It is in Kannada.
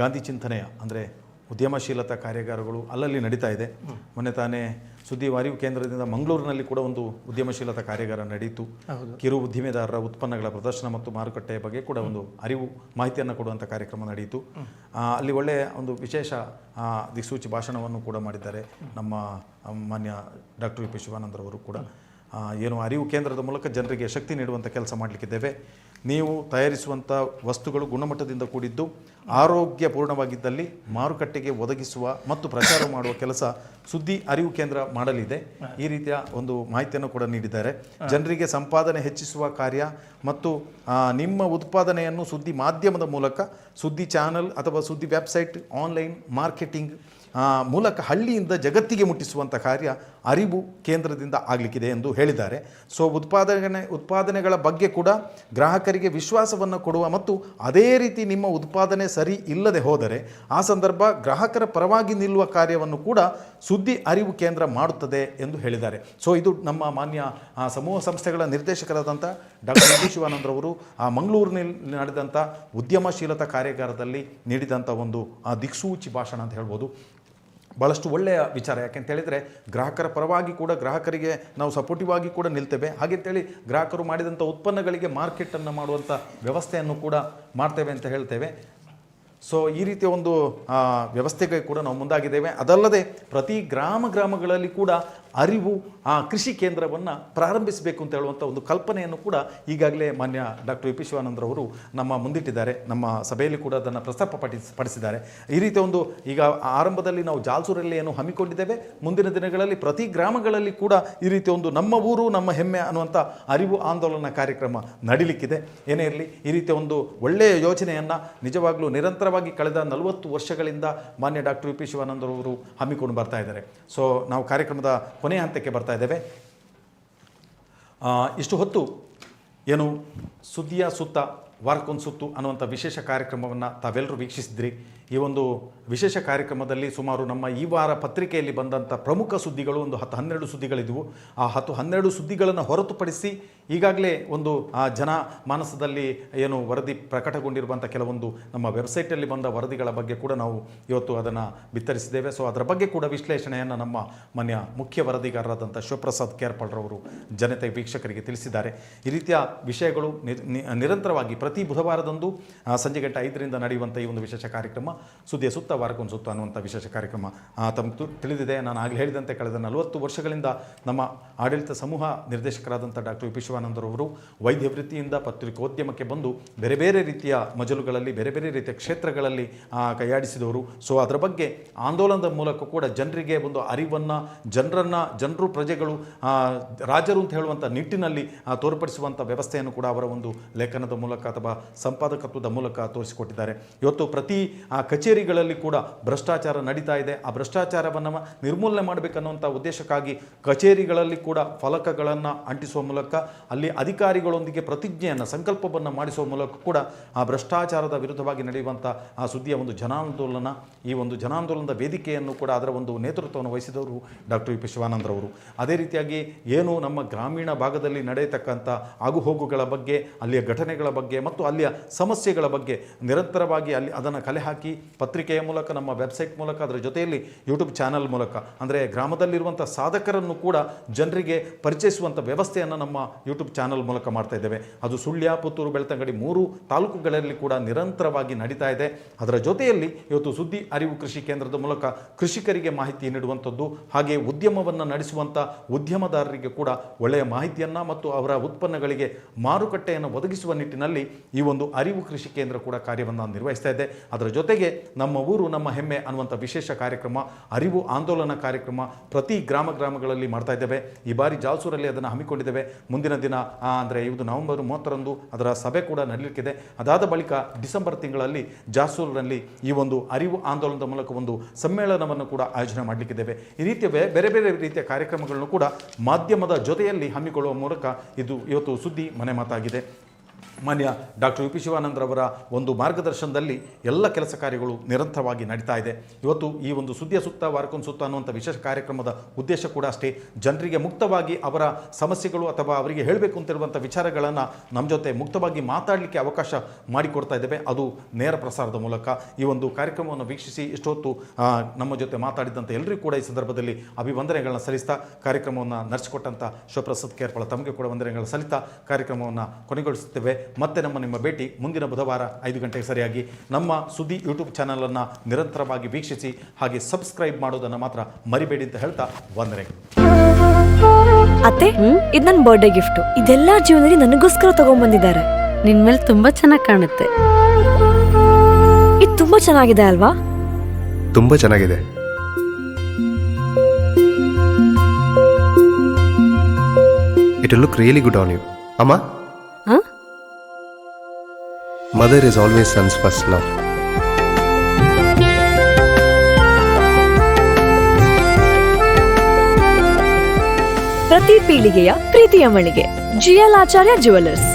ಗಾಂಧಿ ಚಿಂತನೆಯ ಅಂದರೆ ಉದ್ಯಮಶೀಲತಾ ಕಾರ್ಯಾಗಾರಗಳು ಅಲ್ಲಲ್ಲಿ ನಡೀತಾ ಇದೆ. ಮೊನ್ನೆ ತಾನೇ ಸುದ್ದಿ ವಾರಿವು ಕೇಂದ್ರದಿಂದ ಮಂಗಳೂರಿನಲ್ಲಿ ಕೂಡ ಒಂದು ಉದ್ಯಮಶೀಲತಾ ಕಾರ್ಯಾಗಾರ ನಡೆಯಿತು ಕಿರು ಉದ್ದಿಮೆದಾರರ ಉತ್ಪನ್ನಗಳ ಪ್ರದರ್ಶನ ಮತ್ತು ಮಾರುಕಟ್ಟೆಯ ಬಗ್ಗೆ ಕೂಡ ಒಂದು ಅರಿವು ಮಾಹಿತಿಯನ್ನು ಕೊಡುವಂಥ ಕಾರ್ಯಕ್ರಮ ನಡೆಯಿತು ಅಲ್ಲಿ ಒಳ್ಳೆಯ ಒಂದು ವಿಶೇಷ ದಿಕ್ಸೂಚಿ ಭಾಷಣವನ್ನು ಕೂಡ ಮಾಡಿದ್ದಾರೆ ನಮ್ಮ ಮಾನ್ಯ ಡಾಕ್ಟರ್ ವಿ ಪಿ ಶಿವಾನಂದರವರು ಕೂಡ. ಏನು ಅರಿವು ಕೇಂದ್ರದ ಮೂಲಕ ಜನರಿಗೆ ಶಕ್ತಿ ನೀಡುವಂಥ ಕೆಲಸ ಮಾಡಲಿಕ್ಕಿದ್ದೇವೆ. ನೀವು ತಯಾರಿಸುವಂಥ ವಸ್ತುಗಳು ಗುಣಮಟ್ಟದಿಂದ ಕೂಡಿದ್ದು ಆರೋಗ್ಯಪೂರ್ಣವಾಗಿದ್ದಲ್ಲಿ ಮಾರುಕಟ್ಟೆಗೆ ಒದಗಿಸುವ ಮತ್ತು ಪ್ರಚಾರ ಮಾಡುವ ಕೆಲಸ ಸುದ್ದಿ ಅರಿವು ಕೇಂದ್ರ ಮಾಡಲಿದೆ. ಈ ರೀತಿಯ ಒಂದು ಮಾಹಿತಿಯನ್ನು ಕೂಡ ನೀಡಿದ್ದಾರೆ. ಜನರಿಗೆ ಸಂಪಾದನೆ ಹೆಚ್ಚಿಸುವ ಕಾರ್ಯ ಮತ್ತು ನಿಮ್ಮ ಉತ್ಪಾದನೆಯನ್ನು ಸುದ್ದಿ ಮಾಧ್ಯಮದ ಮೂಲಕ ಸುದ್ದಿ ಚಾನಲ್ ಅಥವಾ ಸುದ್ದಿ ವೆಬ್ಸೈಟ್, ಆನ್ಲೈನ್ ಮಾರ್ಕೆಟಿಂಗ್ ಮೂಲಕ ಹಳ್ಳಿಯಿಂದ ಜಗತ್ತಿಗೆ ಮುಟ್ಟಿಸುವಂಥ ಕಾರ್ಯ ಅರಿವು ಕೇಂದ್ರದಿಂದ ಆಗಲಿಕ್ಕಿದೆ ಎಂದು ಹೇಳಿದ್ದಾರೆ. ಸೊ ಉತ್ಪಾದನೆ, ಉತ್ಪಾದನೆಗಳ ಬಗ್ಗೆ ಕೂಡ ಗ್ರಾಹಕರಿಗೆ ವಿಶ್ವಾಸವನ್ನು ಕೊಡುವ ಮತ್ತು ಅದೇ ರೀತಿ ನಿಮ್ಮ ಉತ್ಪಾದನೆ ಸರಿ ಇಲ್ಲದೆ ಹೋದರೆ ಆ ಸಂದರ್ಭ ಗ್ರಾಹಕರ ಪರವಾಗಿ ನಿಲ್ಲುವ ಕಾರ್ಯವನ್ನು ಕೂಡ ಸುದ್ದಿ ಅರಿವು ಕೇಂದ್ರ ಮಾಡುತ್ತದೆ ಎಂದು ಹೇಳಿದ್ದಾರೆ. ಸೊ ಇದು ನಮ್ಮ ಮಾನ್ಯ ಸಮೂಹ ಸಂಸ್ಥೆಗಳ ನಿರ್ದೇಶಕರಾದಂಥ ಡಾಕ್ಟರ್ ಡಿ. ಶಿವಾನಂದರವರು ಆ, ಮಂಗಳೂರಿನಲ್ಲಿ ನಡೆದಂಥ ಉದ್ಯಮಶೀಲತಾ ಕಾರ್ಯಾಗಾರದಲ್ಲಿ ನೀಡಿದಂಥ ಒಂದು ದಿಕ್ಸೂಚಿ ಭಾಷಣ ಅಂತ ಹೇಳ್ಬೋದು. ಭಾಳಷ್ಟು ಒಳ್ಳೆಯ ವಿಚಾರ. ಯಾಕೆಂತ ಹೇಳಿದರೆ ಗ್ರಾಹಕರ ಪರವಾಗಿ ಕೂಡ ಗ್ರಾಹಕರಿಗೆ ನಾವು ಸಪೋರ್ಟಿವ್ ಆಗಿ ಕೂಡ ನಿಲ್ತೇವೆ. ಹಾಗೆಂತೇಳಿ ಗ್ರಾಹಕರು ಮಾಡಿದಂಥ ಉತ್ಪನ್ನಗಳಿಗೆ ಮಾರ್ಕೆಟನ್ನು ಮಾಡುವಂಥ ವ್ಯವಸ್ಥೆಯನ್ನು ಕೂಡ ಮಾಡ್ತೇವೆ ಅಂತ ಹೇಳ್ತೇವೆ. ಸೊ ಈ ರೀತಿಯ ಒಂದು ವ್ಯವಸ್ಥೆಗೆ ಕೂಡ ನಾವು ಮುಂದಾಗಿದ್ದೇವೆ. ಅದಲ್ಲದೆ ಪ್ರತಿ ಗ್ರಾಮ ಗ್ರಾಮಗಳಲ್ಲಿ ಕೂಡ ಅರಿವು ಆ ಕೃಷಿ ಕೇಂದ್ರವನ್ನು ಪ್ರಾರಂಭಿಸಬೇಕು ಅಂತ ಹೇಳುವಂಥ ಒಂದು ಕಲ್ಪನೆಯನ್ನು ಕೂಡ ಈಗಾಗಲೇ ಮಾನ್ಯ ಡಾಕ್ಟರ್ ವಿ ಪಿ ಶಿವಾನಂದರವರು ನಮ್ಮ ಮುಂದಿಟ್ಟಿದ್ದಾರೆ. ನಮ್ಮ ಸಭೆಯಲ್ಲಿ ಕೂಡ ಅದನ್ನು ಪ್ರಸ್ತಾಪ ಪಡಿಸ್ ಪಡಿಸಿದ್ದಾರೆ ಈ ರೀತಿಯ ಒಂದು ಈಗ ಆರಂಭದಲ್ಲಿ ನಾವು ಜಾಲ್ಸೂರಲ್ಲಿ ಏನು ಹಮ್ಮಿಕೊಂಡಿದ್ದೇವೆ, ಮುಂದಿನ ದಿನಗಳಲ್ಲಿ ಪ್ರತಿ ಗ್ರಾಮಗಳಲ್ಲಿ ಕೂಡ ಈ ರೀತಿಯ ಒಂದು ನಮ್ಮ ಊರು, ನಮ್ಮ ಹೆಮ್ಮೆ ಅನ್ನುವಂಥ ಅರಿವು ಆಂದೋಲನ ಕಾರ್ಯಕ್ರಮ ನಡೀಲಿಕ್ಕಿದೆ. ಏನೇ ಇರಲಿ, ಈ ರೀತಿಯ ಒಂದು ಒಳ್ಳೆಯ ಯೋಜನೆಯನ್ನು ನಿಜವಾಗ್ಲೂ ನಿರಂತರವಾಗಿ ಕಳೆದ ನಲವತ್ತು ವರ್ಷಗಳಿಂದ ಮಾನ್ಯ ಡಾಕ್ಟರ್ ವಿ ಪಿ ಶಿವಾನಂದರವರು ಹಮ್ಮಿಕೊಂಡು ಬರ್ತಾ ಇದ್ದಾರೆ. ಸೊ ನಾವು ಕಾರ್ಯಕ್ರಮದ ಕೊನೆಯ ಹಂತಕ್ಕೆ ಬರ್ತಾ ಇದ್ದೇವೆ. ಇಷ್ಟು ಹೊತ್ತು ಏನು ಸುದ್ದಿಯ ಸುತ್ತ, ವಾರಕ್ಕೊಂದು ಸುತ್ತು ಅನ್ನುವಂಥ ವಿಶೇಷ ಕಾರ್ಯಕ್ರಮವನ್ನು ತಾವೆಲ್ಲರೂ ವೀಕ್ಷಿಸಿದ್ರಿ. ಈ ಒಂದು ವಿಶೇಷ ಕಾರ್ಯಕ್ರಮದಲ್ಲಿ ಸುಮಾರು ನಮ್ಮ ಈ ವಾರ ಪತ್ರಿಕೆಯಲ್ಲಿ ಬಂದಂಥ ಪ್ರಮುಖ ಸುದ್ದಿಗಳು ಒಂದು ಹತ್ತು ಹನ್ನೆರಡು ಸುದ್ದಿಗಳಿದ್ದವು ಆ ಹತ್ತು ಹನ್ನೆರಡು ಸುದ್ದಿಗಳನ್ನು ಹೊರತುಪಡಿಸಿ ಈಗಾಗಲೇ ಒಂದು, ಆ, ಜನ ಮಾನಸದಲ್ಲಿ ಏನು ವರದಿ ಪ್ರಕಟಗೊಂಡಿರುವಂಥ ಕೆಲವೊಂದು ನಮ್ಮ ವೆಬ್ಸೈಟಲ್ಲಿ ಬಂದ ವರದಿಗಳ ಬಗ್ಗೆ ಕೂಡ ನಾವು ಇವತ್ತು ಅದನ್ನು ಬಿತ್ತರಿಸಿದ್ದೇವೆ. ಸೊ ಅದರ ಬಗ್ಗೆ ಕೂಡ ವಿಶ್ಲೇಷಣೆಯನ್ನು ನಮ್ಮ ಮನೆಯ ಮುಖ್ಯ ವರದಿಗಾರರಾದಂಥ ಶಿವಪ್ರಸಾದ್ ಕೇರ್ಪಾಳ್ರವರು ಜನತೆ ವೀಕ್ಷಕರಿಗೆ ತಿಳಿಸಿದ್ದಾರೆ. ಈ ರೀತಿಯ ವಿಷಯಗಳು ನಿರಂತರವಾಗಿ ಪ್ರತಿ ಬುಧವಾರದಂದು ಸಂಜೆ ಗಂಟೆ ಐದರಿಂದ ನಡೆಯುವಂಥ ಈ ಒಂದು ವಿಶೇಷ ಕಾರ್ಯಕ್ರಮ, ಸುದ್ದಿಯ ಸುತ್ತ, ವಾರಕ್ಕೊಂದು ಸುತ್ತ ಅನ್ನುವಂಥ ವಿಶೇಷ ಕಾರ್ಯಕ್ರಮ ತಮಗೆ ತಿಳಿದಿದೆ. ನಾನು ಆಗಲೇ ಹೇಳಿದಂತೆ ಕಳೆದ ನಲವತ್ತು ವರ್ಷಗಳಿಂದ ನಮ್ಮ ಆಡಳಿತ ಸಮೂಹ ನಿರ್ದೇಶಕರಾದಂಥ ಡಾಕ್ಟರ್ ವಿ ಶಿವಾನಂದರವರು ವೈದ್ಯ ವೃತ್ತಿಯಿಂದ ಪತ್ರಿಕೋದ್ಯಮಕ್ಕೆ ಬಂದು ಬೇರೆ ಬೇರೆ ರೀತಿಯ ಮಜಲುಗಳಲ್ಲಿ, ಬೇರೆ ಬೇರೆ ರೀತಿಯ ಕ್ಷೇತ್ರಗಳಲ್ಲಿ ಕೈಯಾಡಿಸಿದವರು. ಸೊ ಅದರ ಬಗ್ಗೆ ಆಂದೋಲನದ ಮೂಲಕ ಕೂಡ ಜನರಿಗೆ ಒಂದು ಅರಿವನ್ನು, ಜನರನ್ನು, ಜನರು ಪ್ರಜೆಗಳು ರಾಜರು ಅಂತ ಹೇಳುವಂಥ ನಿಟ್ಟಿನಲ್ಲಿ ತೋರ್ಪಡಿಸುವಂಥ ವ್ಯವಸ್ಥೆಯನ್ನು ಕೂಡ ಅವರ ಒಂದು ಲೇಖನದ ಮೂಲಕ ಅಥವಾ ಸಂಪಾದಕತ್ವದ ಮೂಲಕ ತೋರಿಸಿಕೊಟ್ಟಿದ್ದಾರೆ. ಇವತ್ತು ಪ್ರತಿ ಕಚೇರಿಗಳಲ್ಲಿ ಕೂಡ ಭ್ರಷ್ಟಾಚಾರ ನಡೀತಾ ಇದೆ. ಆ ಭ್ರಷ್ಟಾಚಾರವನ್ನು ನಿರ್ಮೂಲನೆ ಮಾಡಬೇಕನ್ನುವಂಥ ಉದ್ದೇಶಕ್ಕಾಗಿ ಕಚೇರಿಗಳಲ್ಲಿ ಕೂಡ ಫಲಕಗಳನ್ನು ಅಂಟಿಸುವ ಮೂಲಕ ಅಲ್ಲಿ ಅಧಿಕಾರಿಗಳೊಂದಿಗೆ ಪ್ರತಿಜ್ಞೆಯನ್ನು, ಸಂಕಲ್ಪವನ್ನು ಮಾಡಿಸುವ ಮೂಲಕ ಕೂಡ ಆ ಭ್ರಷ್ಟಾಚಾರದ ವಿರುದ್ಧವಾಗಿ ನಡೆಯುವಂಥ ಆ ಸುದ್ದಿಯ ಒಂದು ಜನಾಂದೋಲನ, ಈ ಒಂದು ಜನಾಂದೋಲನದ ವೇದಿಕೆಯನ್ನು ಕೂಡ ಅದರ ಒಂದು ನೇತೃತ್ವವನ್ನು ವಹಿಸಿದವರು ಡಾಕ್ಟರ್ ವಿ ಪಿ ಶಿವಾನಂದರವರು ಅದೇ ರೀತಿಯಾಗಿ ಏನು ನಮ್ಮ ಗ್ರಾಮೀಣ ಭಾಗದಲ್ಲಿ ನಡೆಯತಕ್ಕಂಥ ಆಗುಹೋಗುಗಳ ಬಗ್ಗೆ, ಅಲ್ಲಿಯ ಘಟನೆಗಳ ಬಗ್ಗೆ ಮತ್ತು ಅಲ್ಲಿಯ ಸಮಸ್ಯೆಗಳ ಬಗ್ಗೆ ನಿರಂತರವಾಗಿ ಅಲ್ಲಿ ಅದನ್ನು ಕಲೆ ಹಾಕಿ ಪತ್ರಿಕೆಯ ಮೂಲಕ, ನಮ್ಮ ವೆಬ್ಸೈಟ್ ಮೂಲಕ, ಅದರ ಜೊತೆಯಲ್ಲಿ ಯೂಟ್ಯೂಬ್ ಚಾನಲ್ ಮೂಲಕ, ಅಂದರೆ ಗ್ರಾಮದಲ್ಲಿರುವಂಥ ಸಾಧಕರನ್ನು ಕೂಡ ಜನರಿಗೆ ಪರಿಚಯಿಸುವಂಥ ವ್ಯವಸ್ಥೆಯನ್ನು ನಮ್ಮ ಯೂಟ್ಯೂಬ್ ಚಾನಲ್ ಮೂಲಕ ಮಾಡ್ತಾ ಇದ್ದೇವೆ. ಅದು ಸುಳ್ಯ, ಪುತ್ತೂರು, ಬೆಳ್ತಂಗಡಿ ಮೂರು ತಾಲೂಕುಗಳಲ್ಲಿ ಕೂಡ ನಿರಂತರವಾಗಿ ನಡೀತಾ ಇದೆ. ಅದರ ಜೊತೆಯಲ್ಲಿ ಇವತ್ತು ಸುದ್ದಿ, ಅರಿವು ಕೃಷಿ ಕೇಂದ್ರದ ಮೂಲಕ ಕೃಷಿಕರಿಗೆ ಮಾಹಿತಿ ನೀಡುವಂಥದ್ದು, ಹಾಗೆ ಉದ್ಯಮವನ್ನು ನಡೆಸುವಂಥ ಉದ್ಯಮದಾರರಿಗೆ ಕೂಡ ಒಳ್ಳೆಯ ಮಾಹಿತಿಯನ್ನು ಮತ್ತು ಅವರ ಉತ್ಪನ್ನಗಳಿಗೆ ಮಾರುಕಟ್ಟೆಯನ್ನು ಒದಗಿಸುವ ನಿಟ್ಟಿನಲ್ಲಿ ಈ ಒಂದು ಅರಿವು ಕೃಷಿ ಕೇಂದ್ರ ಕೂಡ ಕಾರ್ಯವನ್ನು ನಿರ್ವಹಿಸ್ತಾ ಇದೆ. ಅದರ ಜೊತೆಗೆ ನಮ್ಮ ಊರು, ನಮ್ಮ ಹೆಮ್ಮೆ ಅನ್ನುವಂಥ ವಿಶೇಷ ಕಾರ್ಯಕ್ರಮ, ಅರಿವು ಆಂದೋಲನ ಕಾರ್ಯಕ್ರಮ ಪ್ರತಿ ಗ್ರಾಮ ಗ್ರಾಮಗಳಲ್ಲಿ ಮಾಡ್ತಾ ಇದ್ದೇವೆ. ಈ ಬಾರಿ ಜಾಲ್ಸೂರಲ್ಲಿ ಅದನ್ನು ಹಮ್ಮಿಕೊಂಡಿದ್ದೇವೆ. ಮುಂದಿನ ದಿನ ಅಂದರೆ ಇವತ್ತು ನವೆಂಬರ್ ಮೂವತ್ತರಂದು ಅದರ ಸಭೆ ಕೂಡ ನಡೆಯಲಿಕ್ಕಿದೆ ಅದಾದ ಬಳಿಕ ಡಿಸೆಂಬರ್ ತಿಂಗಳಲ್ಲಿ ಜಾಸೂರಿನಲ್ಲಿ ಈ ಒಂದು ಅರಿವು ಆಂದೋಲನದ ಮೂಲಕ ಒಂದು ಸಮ್ಮೇಳನವನ್ನು ಕೂಡ ಆಯೋಜನೆ ಮಾಡಲಿಕ್ಕಿದ್ದೇವೆ. ಈ ರೀತಿಯ ಬೇರೆ ಬೇರೆ ರೀತಿಯ ಕಾರ್ಯಕ್ರಮಗಳನ್ನು ಕೂಡ ಮಾಧ್ಯಮದ ಜೊತೆಯಲ್ಲಿ ಹಮ್ಮಿಕೊಳ್ಳುವ ಮೂಲಕ ಇದು ಇವತ್ತು ಸುದ್ದಿ ಮನೆ ಮಾತಾಗಿದೆ ಮಾನ್ಯ ಡಾಕ್ಟರ್ ಯು ಪಿ ಶಿವಾನಂದರವರ ಒಂದು ಮಾರ್ಗದರ್ಶನದಲ್ಲಿ ಎಲ್ಲ ಕೆಲಸ ಕಾರ್ಯಗಳು ನಿರಂತರವಾಗಿ ನಡೀತಾ ಇದೆ. ಇವತ್ತು ಈ ಒಂದು ಸುದ್ದಿಯ ಸುತ್ತ ವಾರಕ್ಕೊಂದು ಸುತ್ತ ಅನ್ನುವಂಥ ವಿಶೇಷ ಕಾರ್ಯಕ್ರಮದ ಉದ್ದೇಶ ಕೂಡ ಅಷ್ಟೇ. ಜನರಿಗೆ ಮುಕ್ತವಾಗಿ ಅವರ ಸಮಸ್ಯೆಗಳು ಅಥವಾ ಅವರಿಗೆ ಹೇಳಬೇಕು ಅಂತಿರುವಂಥ ವಿಚಾರಗಳನ್ನು ನಮ್ಮ ಜೊತೆ ಮುಕ್ತವಾಗಿ ಮಾತಾಡಲಿಕ್ಕೆ ಅವಕಾಶ ಮಾಡಿಕೊಡ್ತಾ ಇದ್ದೇವೆ. ಅದು ನೇರ ಪ್ರಸಾರದ ಮೂಲಕ. ಈ ಒಂದು ಕಾರ್ಯಕ್ರಮವನ್ನು ವೀಕ್ಷಿಸಿ ಇಷ್ಟೊತ್ತು ನಮ್ಮ ಜೊತೆ ಮಾತಾಡಿದಂಥ ಎಲ್ಲರಿಗೂ ಕೂಡ ಈ ಸಂದರ್ಭದಲ್ಲಿ ಅಭಿವಂದನೆಗಳನ್ನ ಸಲ್ಲಿಸ್ತಾ, ಕಾರ್ಯಕ್ರಮವನ್ನು ನಡೆಸಿಕೊಟ್ಟಂಥ ಶಿವಪ್ರಸಾದ್ ಕೇರ್ಪಾಳ ತಮಗೆ ಕೂಡ ವಂದನೆಗಳನ್ನು ಸಲ್ಲಿಸ್ತಾ, ಕಾರ್ಯಕ್ರಮವನ್ನು ಕೊನೆಗೊಳಿಸುತ್ತೇವೆ. ಮತ್ತೆ ನಮ್ಮ ನಿಮ್ಮ ಭೇಟಿ ಮುಂದಿನ ಬುಧವಾರ ಐದು ಗಂಟೆಗೆ ಸರಿಯಾಗಿ. ನಮ್ಮ ಸುದ್ದಿ ಯೂಟ್ಯೂಬ್ ಚಾನಲನ್ನು ನಿರಂತರವಾಗಿ ವೀಕ್ಷಿಸಿ ಹಾಗೆ ಸಬ್ಸ್ಕ್ರೈಬ್ ಮಾಡೋದನ್ನು ಮಾತ್ರ ಮರಿಬೇಡಿ ಅಂತ ಹೇಳ್ತಾ ವಂದನೆಗಳು ಅತ್ತೆ ಇದು ನನ್ನ ಬರ್ಡೇ ಗಿಫ್ಟ್ ಇದೆಲ್ಲ ಜೀವನದಲ್ಲಿ ನನಗೋಸ್ಕರ ತಗೊಂಡ್ಬಂದಿದ್ದಾರೆ ನಿನ್ ಮೇಲೆ ತುಂಬಾ ಚೆನ್ನಾಗಿ ಕಾಣುತ್ತೆ. ಇದು ತುಂಬಾ ಚೆನ್ನಾಗಿದೆ ಅಲ್ವಾ? ತುಂಬಾ ಚೆನ್ನಾಗಿದೆ. It look really good on you ಅಮ್ಮ? Mother is always sons first love ಪ್ರತಿ ಪೀಳಿಗೆಯ ಪ್ರೀತಿಯ ಮಳಿಗೆ. ಜಿಎಲ್ ಆಚಾರ್ಯ ಜುವೆಲ್ಲರ್ಸ್